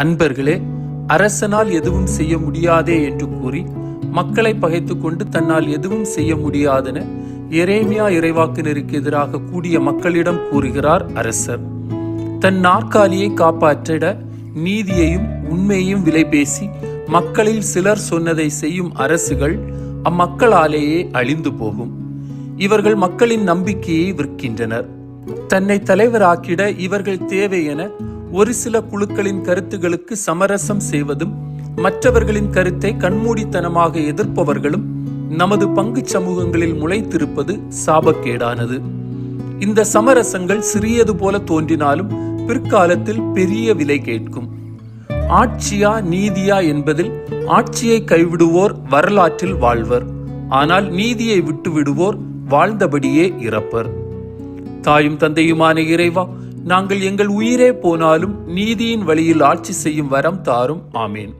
அன்பர்களே அரசனால் எதுவும் செய்ய முடியாதே என்று கூறி மக்களை பகைத்து கொண்டு தன்னால் எதுவும் செய்ய முடியாதென எரேமியா இறைவாக்கினருக்கு எதிராக கூடிய மக்களிடம் கூறுகிறார் அரசர். தன் நாற்காலியை காப்பாற்றிட நீதியையும் உண்மையையும் விலை பேசி மக்களில் சிலர் சொன்னதை செய்யும் அரசுகள் அம்மக்களாலேயே அழிந்து போகும். இவர்கள் மக்களின் நம்பிக்கையை விற்கின்றனர். தன்னை தலைவராக்கிட இவர்கள் தேவை என ஒரு சில குழுக்களின் கருத்துகளுக்கு சமரசம் செய்வதும் மற்றவர்களின் கருத்தை கண்மூடித்தனமாக எதிர்ப்பவர்களும் நமது பங்கு சமூகங்களில் முளைத்திருப்பது சாபக்கேடானது. இந்த சமரசங்கள் சிறியது போல தோன்றினாலும் பிற்காலத்தில் பெரிய விலை கேட்கும். ஆட்சியா நீதியா என்பதில் ஆட்சியை கைவிடுவோர் வரலாற்றில் வாழ்வர். ஆனால் நீதியை விட்டுவிடுவோர் வாழ்ந்தபடியே இறப்பர். தாயும் தந்தையுமான இறைவா நாங்கள் எங்கள் உயிரே போனாலும் நீதியின் வழியில் ஆட்சி செய்யும் வரம் தாரும். ஆமேன்.